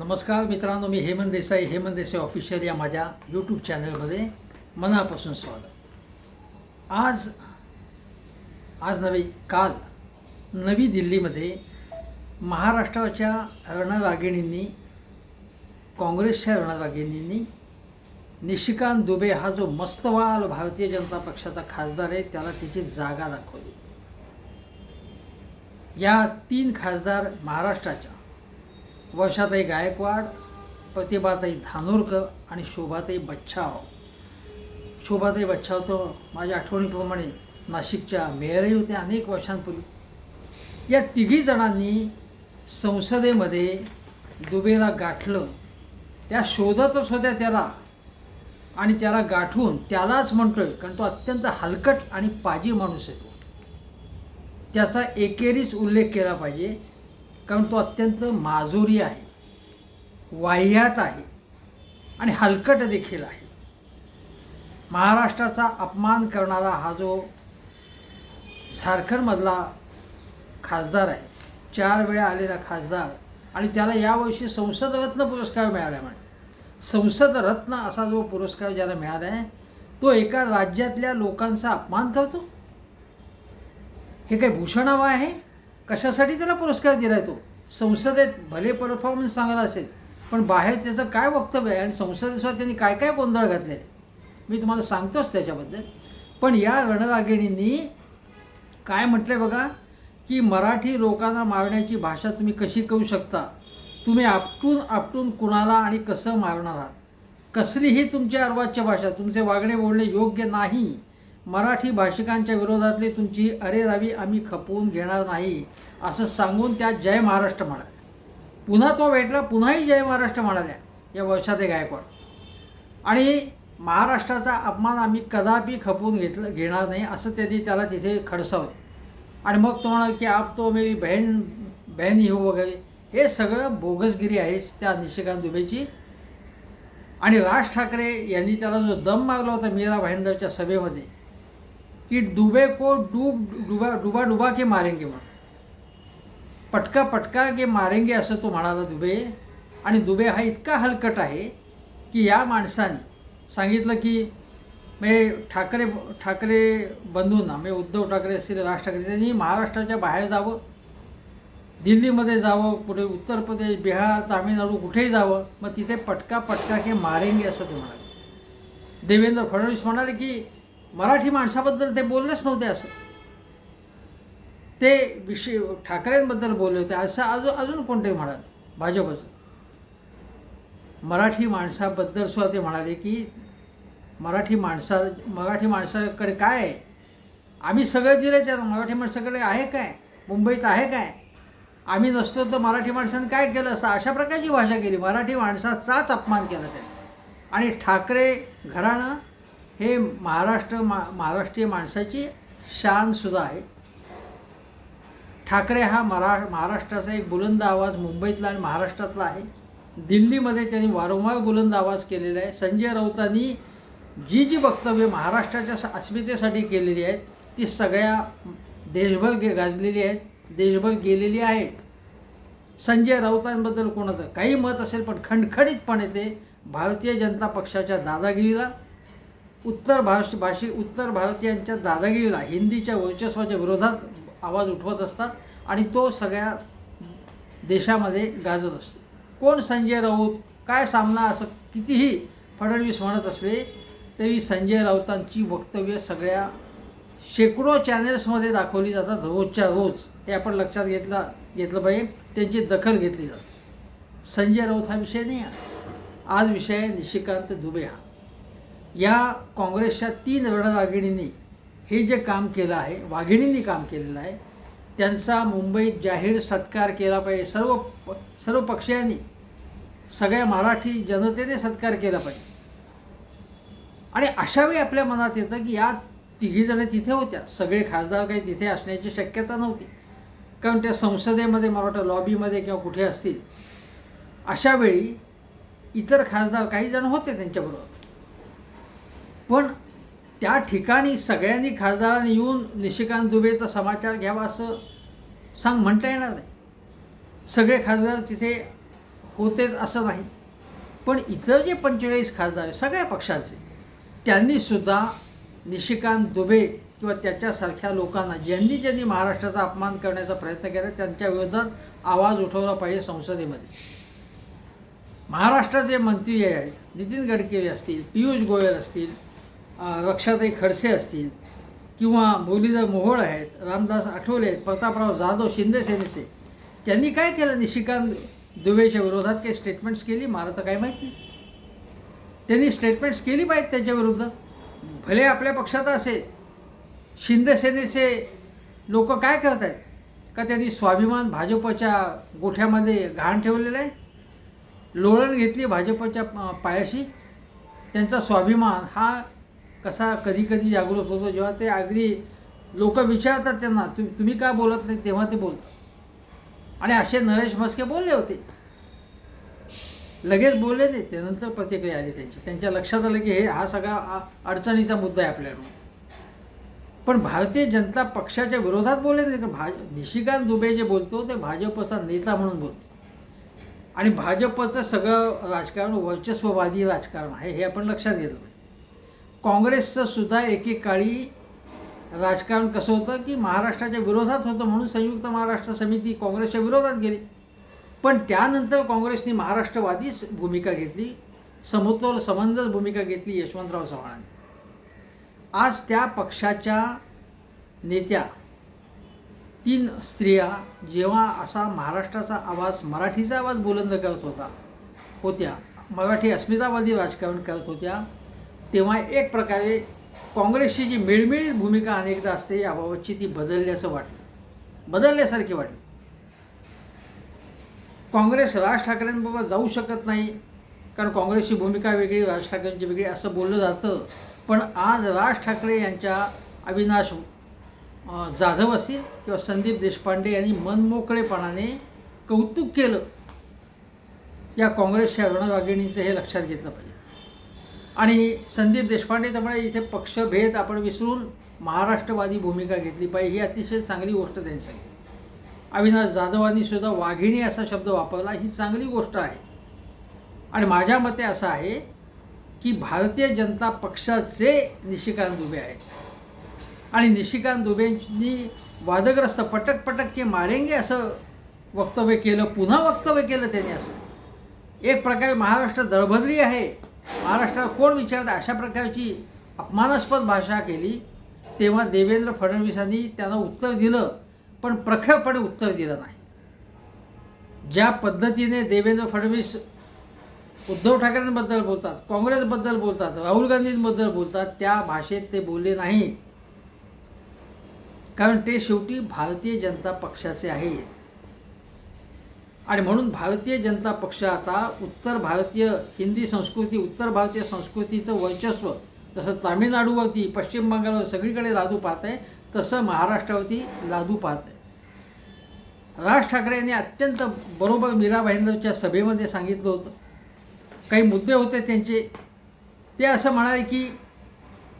नमस्कार मित्रांनो मी हेमंत देसाई हेमंत देसाई ऑफिशियल या माझ्या यूट्यूब चॅनलमध्ये मनापासून स्वागत. आज आज नव्हे काल नवी दिल्लीमध्ये महाराष्ट्राच्या रणरागिणींनी काँग्रेसच्या रणरागिणींनी निशिकांत दुबे हा जो मस्तवाल भारतीय जनता पक्षाचा खासदार आहे त्याला तिची जागा दाखवली. या तीन खासदार महाराष्ट्राच्या वर्षाताई गायकवाड प्रतिभाताई धानोरकर आणि शोभाताई बच्छाव. शोभाताई बच्छाव तो माझ्या आठवणीप्रमाणे नाशिकच्या मेयरही होत्या अनेक वर्षांपूर्वी. या तिघी जणांनी संसदेमध्ये दुबेला गाठलं. त्या शोधतच होत्या त्याला. आणि त्याला गाठून त्यालाच म्हणतोय कारण तो अत्यंत हलकट आणि पाजी माणूस आहे तो. त्याचा एकेरीच उल्लेख केला पाहिजे. कारण तो अत्यंत माजुरी आहे वाह्यात आहे आणि हलकट देखील आहे. महाराष्ट्राचा अपमान करणारा हा जो झारखंडमधला खासदार आहे चार वेळा आलेला खासदार आणि त्याला यावर्षी संसद रत्न पुरस्कार मिळाला म्हणे. संसद रत्न असा जो पुरस्कार ज्याला मिळाला आहे तो एका राज्यातल्या लोकांचा अपमान करतो? हे काही भूषणावं आहे? कशासाठी त्याला पुरस्कार दिला तो? संसदेत भले परफॉर्मन्स चांगला असेल पण बाहेर त्याचं काय वक्तव्य आहे? आणि संसदेसुद्धा त्यांनी काय काय गोंधळ घातले मी तुम्हाला सांगतोच त्याच्याबद्दल. पण या रणरागिणींनी काय म्हटलं आहे बघा? की मराठी लोकांना मारण्याची भाषा तुम्ही कशी करू शकता? तुम्ही आपटून आपटून कुणाला आणि कसं मारणार आहात? कसलीही तुमची अर्वाच्य भाषा तुमचे वागणे बोलणे योग्य नाही. मराठी भाषिकांच्या विरोधातली तुमची अरे रावी आम्ही खपवून घेणार नाही असं सांगून त्या जय महाराष्ट्र म्हणाल्या. पुन्हा तो भेटला पुन्हाही जय महाराष्ट्र म्हणाल्या. या वैशाते गायकवाड. आणि महाराष्ट्राचा अपमान आम्ही कदापि खपवून घेतलं घेणार नाही असं त्यांनी त्याला तिथे खडसावलं. आणि मग तो म्हणाल की आप तो मेरी बहन बहन येऊ हो वगैरे. हे सगळं बोगसगिरी आहे त्या निशिकांत दुबेची. आणि राज ठाकरे यांनी त्याला जो दम मागला होता मीरा भाईंदरच्या सभेमध्ये की डूबे को डूब डुबा डुबा डुबा के मारेंगे म्हणून पटका पटका के मारेंगे असं तो म्हणाला दुबे. आणि दुबे हा इतका हलकट आहे की या माणसाने सांगितलं की मी ठाकरे ठाकरे बंधूंना मी उद्धव ठाकरे असतील राज ठाकरे त्यांनी महाराष्ट्राच्या बाहेर जावं. दिल्लीमध्ये जावं कुठे उत्तर प्रदेश बिहार तामिळनाडू कुठेही जावं. मग तिथे पटका पटका के मारेंगे असं ते म्हणाले. देवेंद्र फडणवीस म्हणाले की मराठी माणसाबद्दल ते बोललेच नव्हते असं. ते विषय ठाकरेंबद्दल बोलले होते. असं अजून अजून कोणते म्हणाल? भाजपचं. मराठी माणसाबद्दल सुद्धा ते म्हणाले की मराठी माणसा मराठी माणसाकडे काय आहे? आम्ही सगळं दिलं त्या मराठी माणसाकडे आहे काय? मुंबईत आहे काय? आम्ही नसतो तर मराठी माणसाने काय केलं असं? अशा प्रकारची भाषा केली. मराठी माणसाचाच अपमान केला त्याने. आणि ठाकरे घराणं हे महाराष्ट्र मा महाराष्ट्रीय माणसाची शानसुद्धा आहे. ठाकरे हा मरा महाराष्ट्राचा एक बुलंद आवाज मुंबईतला आणि महाराष्ट्रातला आहे. दिल्लीमध्ये त्यांनी वारंवार बुलंद आवाज केलेला आहे. संजय राऊतांनी जी जी वक्तव्य महाराष्ट्राच्या अस्मितेसाठी केलेली आहेत ती सगळ्या देशभर गे गाजलेली आहेत देशभर गेलेली आहेत संजय राऊतांबद्दल कोणाचं काही मत असेल पण खणखणीतपणे ते भारतीय जनता पक्षाच्या दादागिरीला उत्तर भाष भाषी उत्तर भारतीयांच्या दादागिरीला हिंदीच्या वर्चस्वाच्या विरोधात आवाज उठवत असतात आणि तो सगळ्या देशामध्ये गाजत असतो. कोण संजय राऊत काय सामना असं कितीही फडणवीस म्हणत असले तरी संजय राऊतांची वक्तव्य सगळ्या शेकडो चॅनेल्समध्ये दाखवली जातात रोजच्या रोज. हे आपण लक्षात घेतला घेतलं पाहिजे. त्यांची दखल घेतली जाते. संजय राऊत हा विषय नाही आज. आज विषय आहे निशिकांत दुबे हा. या काँग्रेसच्या तीन रणरागिणींनी हे जे काम केलं आहे वाघिणींनी काम केलेलं आहे त्यांचा मुंबईत जाहीर सत्कार केला पाहिजे. सर्व प सर्व पक्षांनी सगळ्या मराठी जनतेने सत्कार केला पाहिजे. आणि अशावेळी आपल्या मनात येतं की या तिघीजणे तिथे होत्या. सगळे खासदार काही तिथे असण्याची शक्यता नव्हती. कारण त्या संसदेमध्ये मला वाटतं लॉबीमध्ये किंवा कुठे असतील अशावेळी इतर खासदार काही जण होते त्यांच्याबरोबर. पण त्या ठिकाणी सगळ्यांनी खासदारांनी येऊन निशिकांत दुबेचा समाचार घ्यावा असं सांग म्हणता येणार नाही. सगळे खासदार तिथे होतेच असं नाही. पण इतर जे पंचेचाळीस खासदार आहेत सगळ्या पक्षाचे त्यांनीसुद्धा निशिकांत दुबे किंवा त्याच्यासारख्या लोकांना ज्यांनी ज्यांनी महाराष्ट्राचा अपमान करण्याचा प्रयत्न केला त्यांच्या विरोधात आवाज उठवला पाहिजे संसदेमध्ये. महाराष्ट्राचे मंत्री आहेत नितीन गडकरी असतील पियुष गोयल असतील रक्षाताई खडसे असतील किंवा मुरलीधर मोहोळ आहेत रामदास आठवले आहेत प्रतापराव जाधव शिंदे सेनेचे त्यांनी काय केलं? निशिकांत दुबेच्या विरोधात काही स्टेटमेंट्स केली? मला तर काय माहीत नाही. त्यांनी स्टेटमेंट्स केली पाहिजेत त्याच्याविरुद्ध भले आपल्या पक्षात असेल. शिंदे सेनेचे लोक काय करत आहेत का त्यांनी स्वाभिमान भाजपच्या गोठ्यामध्ये घाण ठेवलेलं आहे? लोळण घेतली भाजपच्या पायाशी? त्यांचा स्वाभिमान हा कसा कधी कधी जागृत होतो जेव्हा ते अगदी लोक विचारतात त्यांना तु तुम्ही का बोलत नाही? तेव्हा ते बोलतात. आणि असे नरेश म्हस्के बोलले होते. लगेच बोलले ते. त्यानंतर प्रतिक्रिया आली त्यांची. त्यांच्या लक्षात आलं की हे हा सगळा आ- अडचणीचा मुद्दा आहे आपल्याकडून पण भारतीय जनता पक्षाच्या विरोधात बोलले नाही. कारण भाज निशिकांत दुबे जे बोलतो ते भाजपचा नेता म्हणून बोलतो. आणि भाजपचं सगळं राजकारण वर्चस्ववादी राजकारण आहे हे आपण लक्षात घेतलं काँग्रेसचं सुद्धा एकेकाळी राजकारण कसं होतं की महाराष्ट्राच्या विरोधात होतं म्हणून संयुक्त महाराष्ट्र समिती काँग्रेसच्या विरोधात गेली. पण त्यानंतर काँग्रेसने महाराष्ट्रवादीच भूमिका घेतली समतोल समंजस भूमिका घेतली यशवंतराव चव्हाणांनी. आज त्या पक्षाच्या नेत्या तीन स्त्रिया जेव्हा असा महाराष्ट्राचा आवाज मराठीचा आवाज बुलंद करत होता होत्या. मराठी अस्मितावादी राजकारण करत होत्या. तेव्हा एक प्रकारे काँग्रेसची जी मिळमिळीत भूमिका अनेकदा असते याबाबतची ती बदलली असं वाटलं. बदलल्यासारखी वाटली. काँग्रेस राज ठाकरेंबाबत जाऊ शकत नाही कारण काँग्रेसची भूमिका वेगळी राज ठाकरेंची वेगळी असं बोललं जातं. पण आज राज ठाकरे यांच्या अविनाश जाधव असतील किंवा संदीप देशपांडे यांनी मनमोकळेपणाने कौतुक केलं या काँग्रेसच्या रणवागिणीचं हे लक्षात घेतलं पाहिजे. आणि संदीप देशपांडे त्यामुळे इथे पक्षभेद आपण विसरून महाराष्ट्रवादी भूमिका घेतली पाहिजे ही अतिशय चांगली गोष्ट त्यांनी सांगितली. अविनाश जाधवांनी सुद्धा वाघिणी असा शब्द वापरला ही चांगली गोष्ट आहे. आणि माझ्या मते असं आहे की भारतीय जनता पक्षाचे निशिकांत दुबे आहेत. आणि निशिकांत दुबेंनी वादग्रस्त पटक पटक के मारेंगे असं वक्तव्य केलं पुन्हा वक्तव्य केलं त्यांनी असं. एक प्रकारे महाराष्ट्र दळभद्री आहे. महाराष्ट्रात कोण विचारतं अशा प्रकारची अपमानास्पद भाषा केली तेव्हा देवेंद्र फडणवीसांनी त्यांना उत्तर दिलं पण प्रखरपणे उत्तर दिलं नाही. ज्या पद्धतीने देवेंद्र फडणवीस उद्धव ठाकरेंबद्दल बोलतात काँग्रेसबद्दल बोलतात राहुल गांधींबद्दल बोलतात त्या भाषेत ते बोलले नाही कारण ते शेवटी भारतीय जनता पक्षाचे आहेत. आणि म्हणून भारतीय जनता पक्ष आता उत्तर भारतीय हिंदी संस्कृती उत्तर भारतीय संस्कृतीचं वर्चस्व जसं तामिळनाडूवरती पश्चिम बंगालवर सगळीकडे लादू पाहत आहे तसं महाराष्ट्रावरती लादू पाहत आहे. राज ठाकरे यांनी अत्यंत बरोबर मीरा भाईंदरच्या सभेमध्ये सांगितलं होतं. काही मुद्दे होते त्यांचे. ते असं म्हणाले की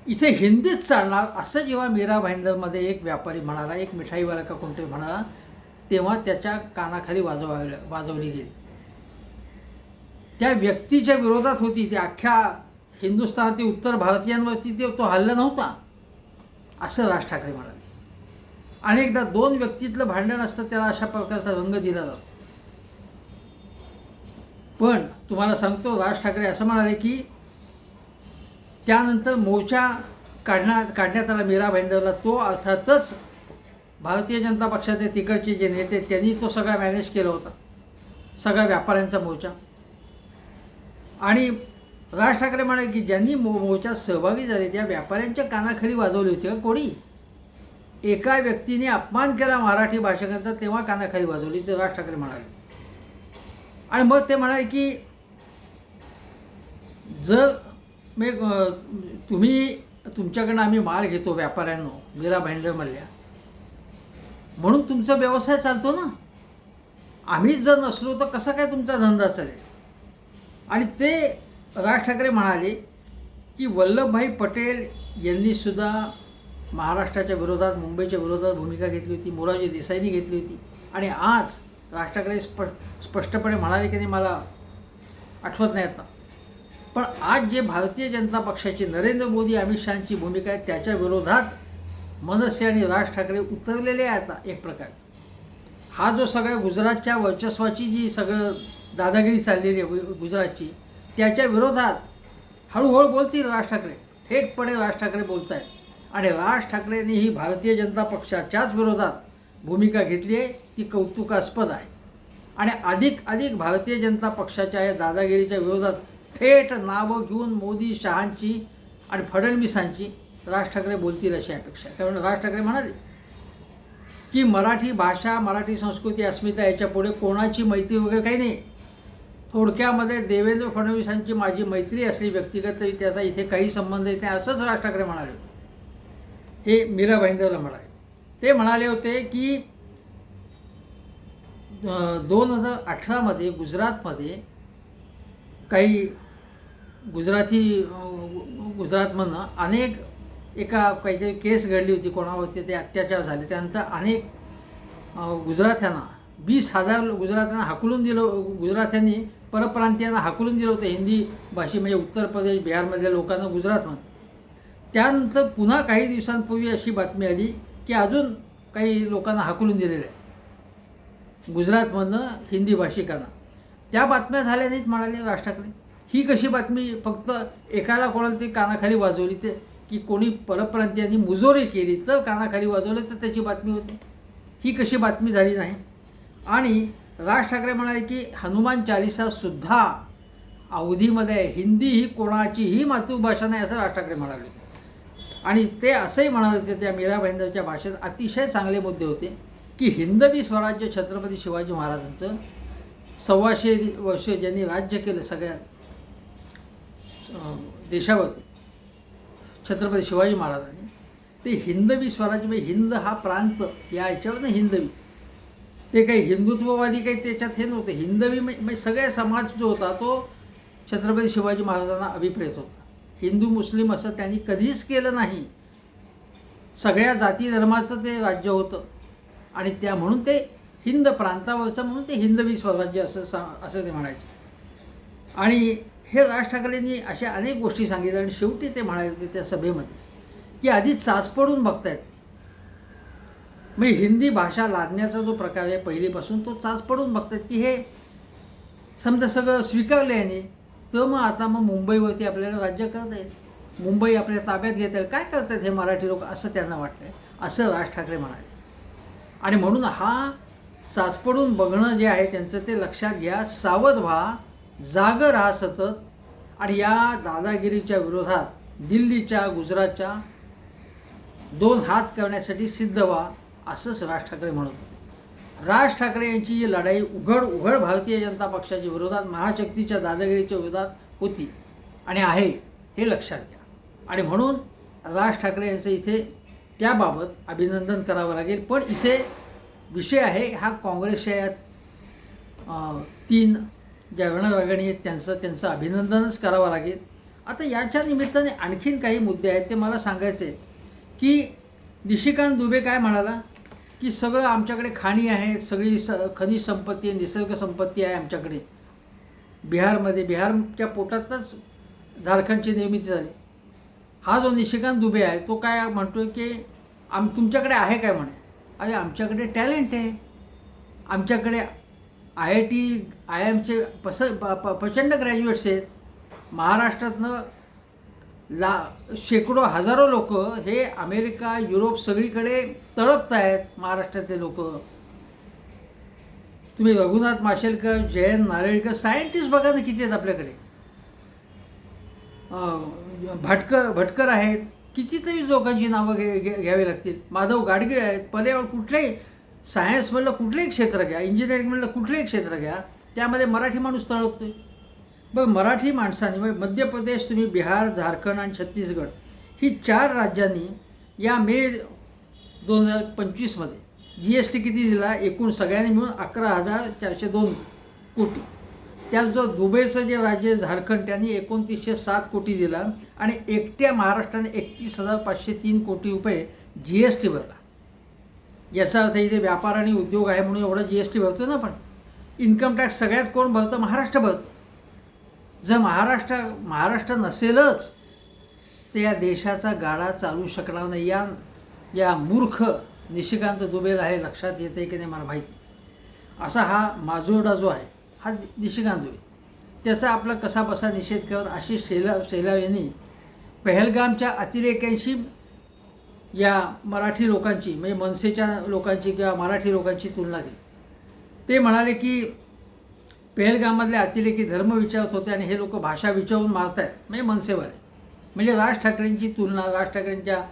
इथे हिंदीच चालणार. असं जेव्हा मीरा भाईंदरमध्ये एक व्यापारी म्हणाला एक मिठाईवाला का कोणतरी म्हणाला तेव्हा त्याच्या कानाखाली वाजवायला वाजवली गेली. त्या व्यक्तीच्या विरोधात होती. ती अख्ख्या हिंदुस्थानातील उत्तर भारतीयांवरती ते तो हल्ला नव्हता असं राज ठाकरे म्हणाले. अनेकदा दोन व्यक्तीतलं भांडण असतं त्याला अशा प्रकारचा रंग दिला जातो. पण तुम्हाला सांगतो राज ठाकरे असं म्हणाले की त्यानंतर मोर्चा काढण्या काढण्यात आला मीरा भाईंदरला. तो अर्थातच भारतीय जनता पक्षाचे तिकडचे जे नेते त्यांनी तो सगळा मॅनेज केला होता. सगळ्या व्यापाऱ्यांचा मोर्चा. आणि राज ठाकरे म्हणाले की ज्यांनी मो मोर्चात सहभागी झाले त्या व्यापाऱ्यांच्या कानाखाली वाजवली होती का? कोणी? एका व्यक्तीने अपमान केला मराठी भाषकांचा तेव्हा कानाखाली वाजवली ते राज ठाकरे म्हणाले. आणि मग ते म्हणाले की जर मी तुम्ही तुमच्याकडनं आम्ही माल घेतो व्यापाऱ्यांनो मीरा भाईंदरमधल्या म्हणून तुमचा व्यवसाय चालतो ना? आम्हीच जर नसलो तर कसा काय तुमचा धंदा चालेल? आणि ते राज ठाकरे म्हणाले की वल्लभभाई पटेल यांनीसुद्धा महाराष्ट्राच्या विरोधात मुंबईच्या विरोधात भूमिका घेतली होती मोराजी देसाईंनी घेतली होती. आणि आज राज ठाकरे स्प स्पष्टपणे म्हणाले की नाही मला आठवत नाही आता. पण आज जे भारतीय जनता पक्षाची नरेंद्र मोदी अमित शहाची भूमिका आहे त्याच्या विरोधात मनसे आणि राज ठाकरे उतरलेले आहेत आता एक प्रकार. हा जो सगळ्या गुजरातच्या वर्चस्वाची जी सगळं दादागिरी चाललेली आहे गुजरातची त्याच्या विरोधात हळूहळू बोलतील राज ठाकरे. थेटपणे राज ठाकरे बोलत आहेत आणि राज ठाकरेंनी ही भारतीय जनता पक्षाच्याच विरोधात भूमिका घेतली आहे ती कौतुकास्पद आहे. आणि अधिक अधिक भारतीय जनता पक्षाच्या या दादागिरीच्या विरोधात थेट नावं घेऊन मोदी शहांची आणि फडणवीसांची राज ठाकरे बोलतील अशी अपेक्षा कारण राज ठाकरे म्हणाले की मराठी भाषा मराठी संस्कृती अस्मिता याच्यापुढे कोणाची मैत्री वगैरे काही नाही. थोडक्यामध्ये देवेंद्र फडणवीसांची माझी मैत्री असली व्यक्तिगत तरी त्याचा इथे काही संबंध येत नाही असंच राज ठाकरे म्हणाले होते. हे मीरा भाईंदरला म्हणाले. ते म्हणाले होते की दोन हजार अठरामध्ये गुजरातमध्ये काही गुजराती गुजरातमधनं अनेक एका काहीतरी केस घडली होती कोणावरती ते अत्याचार झाले. त्यानंतर अनेक गुजराथ्यांना वीस हजार गुजरात्यांना हाकलून दिलं गुजराथ्यांनी परप्रांतीयांना हाकलून दिलं होतं हिंदी भाषी म्हणजे उत्तर प्रदेश बिहारमधल्या लोकांना गुजरातमध्ये त्यानंतर पुन्हा काही दिवसांपूर्वी अशी बातमी आली की अजून काही लोकांना हाकलून दिलेलं आहे. गुजरातमधनं हिंदी भाषिकांना. त्या बातम्या झाल्या नाहीत म्हणाले राज ठाकरे ही कशी बातमी फक्त एकाला कोणाला ती कानाखाली वाजवली ते की कोणी परप्रांतीयांनी मुजोरी केली तर कानाखाली वाजवलं तर त्याची बातमी होती ही कशी बातमी झाली नाही आणि राज ठाकरे म्हणाले की हनुमान चालिसासुद्धा अवधीमध्ये आहे. हिंदी ही कोणाचीही मातृभाषा नाही असं राज ठाकरे म्हणाले होते आणि ते असंही म्हणाले होते त्या मीरा भाईंदरच्या भाषेत अतिशय चांगले मुद्दे होते की हिंदवी स्वराज्य छत्रपती शिवाजी महाराजांचं सव्वाशे वर्ष ज्यांनी राज्य केलं सगळ्या देशावरती छत्रपती शिवाजी महाराजांनी. ते हिंदवी स्वराज्य म्हणजे हिंद हा प्रांत या याच्यावर हिंदवी. ते काही हिंदुत्ववादी काही त्याच्यात हे नव्हते. हिंदवी म्हणजे सगळ्या समाज जो होता तो छत्रपती शिवाजी महाराजांना अभिप्रेत होता. हिंदू मुस्लिम असं त्यांनी कधीच केलं नाही. सगळ्या जाती धर्माचं ते राज्य होतं. आणि त्या म्हणून ते हिंद प्रांतावरचं म्हणून ते हिंदवी स्वराज्य असं सा असं ते म्हणायचे. आणि हे राज ठाकरेंनी अशा अनेक गोष्टी सांगितल्या आणि शेवटी ते म्हणाले होते त्या सभेमध्ये की आधी चाचपडून बघतायत. म्हणजे हिंदी भाषा लादण्याचा जो प्रकार आहे पहिलीपासून तो चाच पडून बघतात की हे समजा सगळं स्वीकारलं याने तर मग आता मग मुंबईवरती आपल्याला राज्य करता येईल. मुंबई आपल्या ताब्यात घेता येईल. काय करतात हे मराठी लोक? असं त्यांना वाटतंय. असं राज ठाकरे म्हणाले. आणि म्हणून हा चाचपडून बघणं जे आहे त्यांचं ते लक्षात घ्या. सावध व्हा. जागं राहा सतत आणि या दादागिरीच्या विरोधात दिल्लीच्या गुजरातच्या दोन हात करण्यासाठी सिद्ध व्हा असंच राज ठाकरे म्हणत होते. राज ठाकरे यांची ही लढाई उघड उघड भारतीय जनता पक्षाच्या विरोधात महाशक्तीच्या दादागिरीच्या विरोधात होती आणि आहे हे लक्षात घ्या. आणि म्हणून राज ठाकरे यांचं इथे त्याबाबत अभिनंदन करावं लागेल. पण इथे विषय आहे हा काँग्रेसच्या या तीन ज्या रणरागिणी आहेत त्यांचं त्यांचं अभिनंदनच करावं लागेल. आता याच्या निमित्ताने आणखीन काही मुद्दे आहेत ते मला सांगायचे आहेत. की निशिकांत दुबे काय म्हणाला? की सगळं आमच्याकडे खाणी आहे सगळी स खनिज संपत्ती आहे निसर्ग संपत्ती आहे आमच्याकडे. बिहारमध्ये बिहारच्या पोटातच झारखंडची निर्मिती झाली. हा जो निशिकांत दुबे आहे तो काय म्हणतो आहे की आम तुमच्याकडे आहे काय? म्हणे. अरे आमच्याकडे टॅलेंट आहे. आमच्याकडे आय आय टी आय एमचे पस प- प्रचंड ग्रॅज्युएट्स आहेत. महाराष्ट्रातनं ला शेकडो हजारो लोक हे अमेरिका युरोप सगळीकडे तळपत आहेत महाराष्ट्रातले लोक. तुम्ही रघुनाथ माशेलकर जयंत नारळीकर सायंटिस्ट बघा ना किती आहेत आपल्याकडे. भटकर भटकर आहेत. कितीतरी लोकांची नावं घे घे घ्यावी लागतील. माधव गाडगीळ आहेत. पर्यावरण कुठल्याही सायन्स म्हणलं कुठलंही क्षेत्र घ्या इंजिनिअरिंग म्हणलं कुठलंही क्षेत्र घ्या त्यामध्ये मराठी माणूस तळपतोय बघ मराठी माणसांनी म्हणजे मध्य प्रदेश तुम्ही बिहार झारखंड आणि छत्तीसगड ही चार राज्यांनी या मे दोन हजार पंचवीसमध्ये जी एस टी किती दिला? एकूण सगळ्यांनी मिळून अकरा हजार चारशे दोन कोटी. त्यात जो दुबईचं जे राज्य झारखंड त्यांनी एकोणतीसशे सात कोटी दिला आणि एकट्या महाराष्ट्राने एकतीस हजार पाचशे तीन कोटी रुपये जी एस टी भरला. याचा अर्थ इथे व्यापार आणि उद्योग आहे म्हणून एवढं जी एस टी भरतो ना आपण. इन्कम टॅक्स सगळ्यात कोण भरतं? महाराष्ट्र भरतं. जर महाराष्ट्र महाराष्ट्र नसेलच तर या देशाचा गाडा चालू शकणार नाही. या या मूर्ख निशिकांत दुबेला हे लक्षात येते की नाही मला माहिती असा हा माजोर्डा जो आहे हा निशिकांत दुबे. त्याचा आपला कसा बसा निषेध करत आशिष शेला शेलाव यांनी पहलगामच्या अतिरेक्यांशी या मराठी लोकांची म्हणजे मनसेच्या लोकांची किंवा मराठी लोकांची तुलना केली. ते म्हणाले की पहलगाममधले अतिरेकी धर्म विचारत होते आणि हे लोक भाषा विचारून मारत आहेत म्हणजे मनसेवाले. म्हणजे राज ठाकरेंची तुलना राज ठाकरेंच्या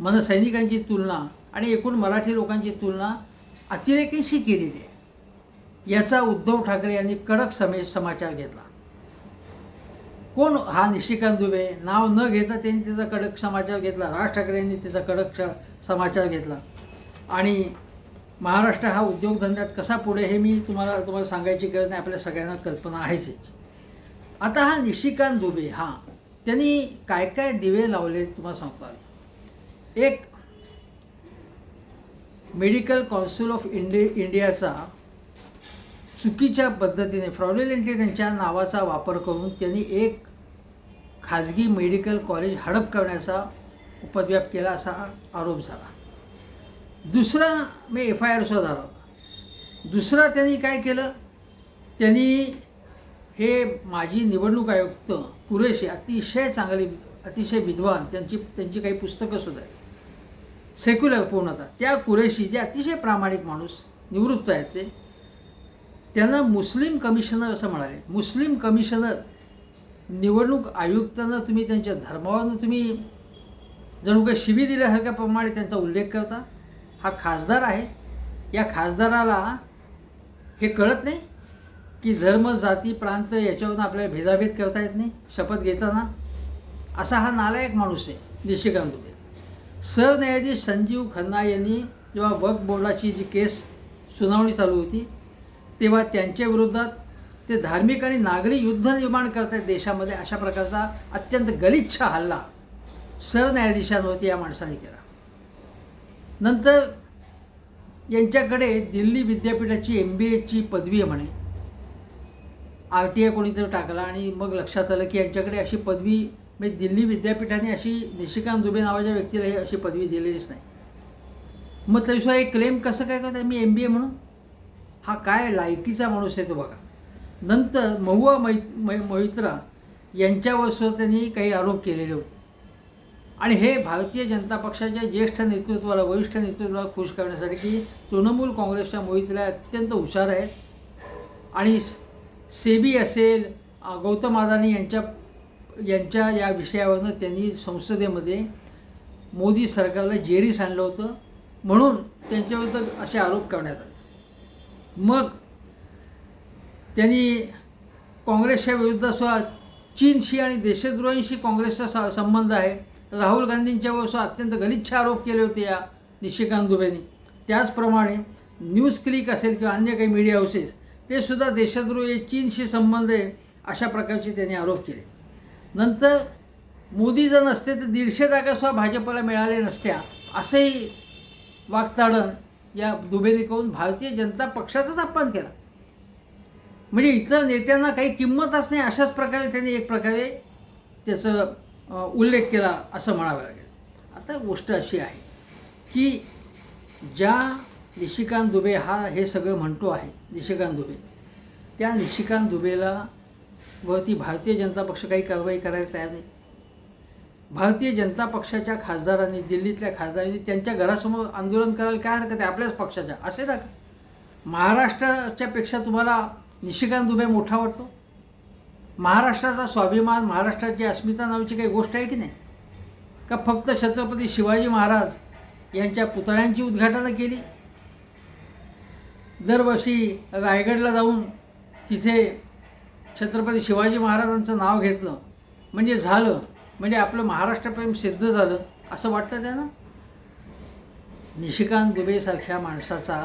मनसैनिकांची तुलना आणि एकूण मराठी लोकांची तुलना अतिरेकीशी केलेली आहे. याचा उद्धव ठाकरे यांनी कडक समे समाचार घेतला. कोण हा निशिकांत दुबे? नाव न घेता त्यांनी तिचा कडक समाचार घेतला. राज ठाकरे यांनी कडक समाचार घेतला. आणि महाराष्ट्र हा उद्योगधंद्यात कसा पुढे हे मी तुम्हाला तुम्हाला सांगायची गरज नाही. आपल्या सगळ्यांना कल्पना आहेच. आता हा निशिकांत दुबे हा त्यांनी काय काय दिवे लावले तुम्हाला सांगतात एक मेडिकल कौन्सिल ऑफ इंडि इंडियाचा चुकीच्या पद्धतीने फ्रॉडेलेंटली त्यांच्या नावाचा वापर करून त्यांनी एक खाजगी मेडिकल कॉलेज हडप करण्याचा उपद्व्याप केला असा आरोप झाला. दुसरा मी एफ आय आर सुद्धा दुसरा त्यांनी काय केलं? त्यांनी हे माजी निवडणूक आयुक्त कुरेशी अतिशय चांगली अतिशय विद्वान त्यांची त्यांची काही पुस्तकंसुद्धा आहेत. सेक्युलर पूर्णतः. त्या कुरेशी जे अतिशय प्रामाणिक माणूस निवृत्त आहेत ते त्यांना मुस्लिम कमिशनर असं म्हणाले. मुस्लिम कमिशनर निवडणूक आयुक्तांना तुम्ही त्यांच्या धर्मावरनं तुम्ही जणू काही शिवी दिल्यासारख्याप्रमाणे त्यांचा उल्लेख करता. हा खासदार आहे. या खासदाराला हे कळत नाही की धर्म जाती प्रांत याच्यावरून आपल्याला भेदाभेद करता येत नाही शपथ घेताना. असा हा नालायक माणूस आहे निशिकांत दुबे सरन्यायाधीश संजीव खन्ना यांनी जेव्हा वक्फ बोर्डाची जी केस सुनावणी चालू होती तेव्हा त्यांच्या विरोधात ते धार्मिक आणि नागरी युद्ध निर्माण करत आहेत देशामध्ये अशा प्रकारचा अत्यंत गलिच्छ हल्ला सरन्यायाधीशांवरती या माणसाने केला. नंतर यांच्याकडे दिल्ली विद्यापीठाची एम बी एची पदवी आहे म्हणे. आर टी आय कोणीतरी टाकला आणि मग लक्षात आलं की यांच्याकडे अशी पदवी म्हणजे दिल्ली विद्यापीठाने अशी निशिकांत दुबे नावाच्या व्यक्तीला ही अशी पदवी दिलेलीच नाही. मग तरीसुद्धा क्लेम कसं काय करताय? मी एम बी ए म्हणून? हा काय लायकीचा माणूस आहे तो बघा. नंतर महुआ मै मै मोहित्रा यांच्यावर सुद्धा त्यांनी काही आरोप केलेले होते. आणि हे भारतीय जनता पक्षाच्या ज्येष्ठ नेतृत्वाला वरिष्ठ नेतृत्वाला खुश करण्यासाठी की तृणमूल काँग्रेसच्या मोहितला अत्यंत हुशार आहेत. आणि सेबी असेल गौतम अदानी यांच्या यांच्या या विषयावरनं त्यांनी संसदेमध्ये मोदी सरकारला जेरीस आणलं होतं. म्हणून त्यांच्याबद्दल असे आरोप करण्यात आले. मग त्यांनी काँग्रेसच्या विरुद्ध सुद्धा चीनशी आणि देशद्रोहींशी काँग्रेसचा स संबंध आहे. राहुल गांधींच्यावर सुद्धा अत्यंत गलिच्छ आरोप केले होते या निशिकांत दुबेनी. त्याचप्रमाणे न्यूज क्लिक असेल किंवा अन्य काही मीडिया हाऊसेस ते सुद्धा देशद्रोही चीनशी संबंध आहे अशा प्रकारचे त्यांनी आरोप केले. नंतर मोदी जर नसते तर दीडशे जागा सुद्धा भाजपला मिळाले नसत्या असंही वागताडण या दुबेने करून भारतीय जनता पक्षाचाच अपमान केला. म्हणजे इतर नेत्यांना काही किंमतच नाही अशाच प्रकारे त्यांनी एक प्रकारे त्याचं उल्लेख केला असं म्हणावं लागेल. आता गोष्ट अशी आहे की ज्या निशिकांत दुबे हा हे सगळं म्हणतो आहे निशिकांत दुबे त्या निशिकांत दुबेला वरती भारतीय जनता पक्ष काही कारवाई करायला तयार नाही. भारतीय जनता पक्षाच्या खासदारांनी दिल्लीतल्या खासदारांनी त्यांच्या घरासमोर आंदोलन करायला काय हरकत आहे? आपल्याच पक्षाच्या. असे ना महाराष्ट्राच्या पेक्षा तुम्हाला निशिकांत दुबे मोठा वाटतो? महाराष्ट्राचा स्वाभिमान महाराष्ट्राची अस्मिता नावाची काही गोष्ट आहे की नाही? का फक्त छत्रपती शिवाजी महाराज यांच्या पुतळ्यांची उद्घाटनं केली? दरवर्षी रायगडला जाऊन तिथे छत्रपती शिवाजी महाराजांचं नाव घेतलं. म्हणजे झालं. म्हणजे आपलं महाराष्ट्रप्रेम सिद्ध झालं असं वाटतं त्यांना? निशिकांत दुबेसारख्या माणसाचा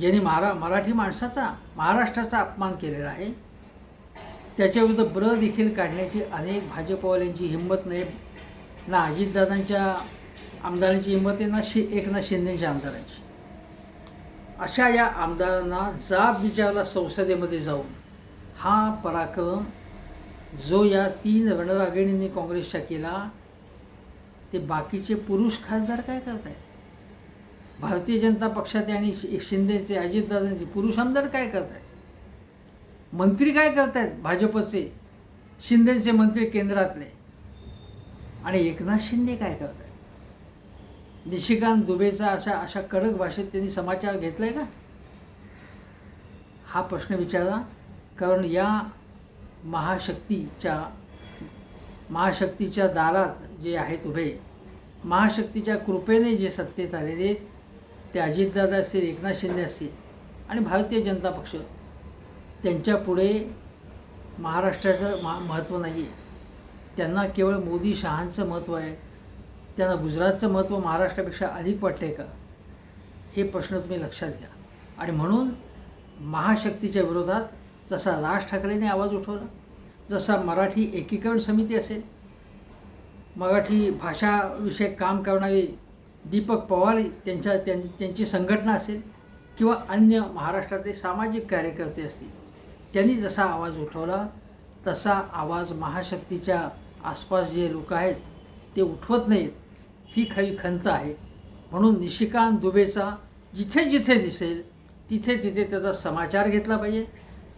ज्यांनी महारा मराठी माणसाचा महाराष्ट्राचा अपमान केलेला आहे त्याच्याविरुद्ध ब्र देखील काढण्याची अनेक भाजपवाल्यांची हिंमत नाही ना अजितदादांच्या आमदारांची हिंमत आहे ना शि एकनाथ शिंदेच्या आमदारांची. अशा या आमदारांना जाब विचारला संसदेमध्ये जाऊन हा पराक्रम जो या तीन रणरागिणींनी काँग्रेसच्या केला ते बाकीचे पुरुष खासदार काय करत आहेत भारतीय जनता पक्षाचे आणि शिंदेचे अजितदादांचे पुरुष आमदार काय करत आहेत मंत्री काय करत आहेत भाजपचे शिंदेचे मंत्री केंद्रातले? आणि एकनाथ शिंदे काय करत आहेत निशिकांत दुबेचा अशा अशा कडक भाषेत त्यांनी समाचार घेतला आहे का? हा प्रश्न विचारा कारण या महाशक्तीच्या महाशक्तीच्या दारात जे आहेत उभे महाशक्तीच्या कृपेने जे सत्तेत आलेले आहेत, ते अजितदादा असतील एकनाथ शिंदे असतील आणि भारतीय जनता पक्ष त्यांच्यापुढे महाराष्ट्राचं मा महत्त्व नाही आहे त्यांना केवळ मोदी शहांचं महत्त्व आहे. त्यांना गुजरातचं महत्त्व महाराष्ट्रापेक्षा अधिक वाटते का? हे प्रश्न तुम्ही लक्षात घ्या. आणि म्हणून महाशक्तीच्या विरोधात जसा राज ठाकरेंनी आवाज उठवला जसा मराठी एकीकरण समिती असेल मराठी भाषाविषयक काम करणारे दीपक पवार त्यांच्या त्यां त्यांची संघटना असेल किंवा अन्य महाराष्ट्रातले सामाजिक कार्यकर्ते असतील त्यांनी जसा आवाज उठवला तसा आवाज महाशक्तीच्या आसपास जे लोक आहेत ते उठवत नाहीत ही खरी खंत आहे. म्हणून निशिकांत दुबेचा जिथे जिथे दिसेल तिथे तिथे त्याचा समाचार घेतला पाहिजे.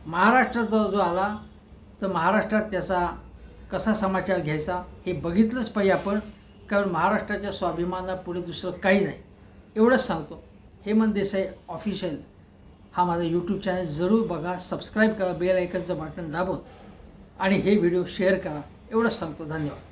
महाराष्ट्रात जो जो आला तर महाराष्ट्रात त्याचा कसा समाचार घ्यायचा हे बघितलंच पाहिजे आपण कारण महाराष्ट्राच्या स्वाभिमानापुढे दुसरं काही नाही. एवढंच सांगतो. हेमंत देसाई ऑफिशियल हा माझा यूट्यूब चॅनल जरूर बघा सबस्क्राईब करा बेल आयकनचं बटन दाबून. आणि हे व्हिडिओ शेअर करा. एवढंच सांगतो. धन्यवाद.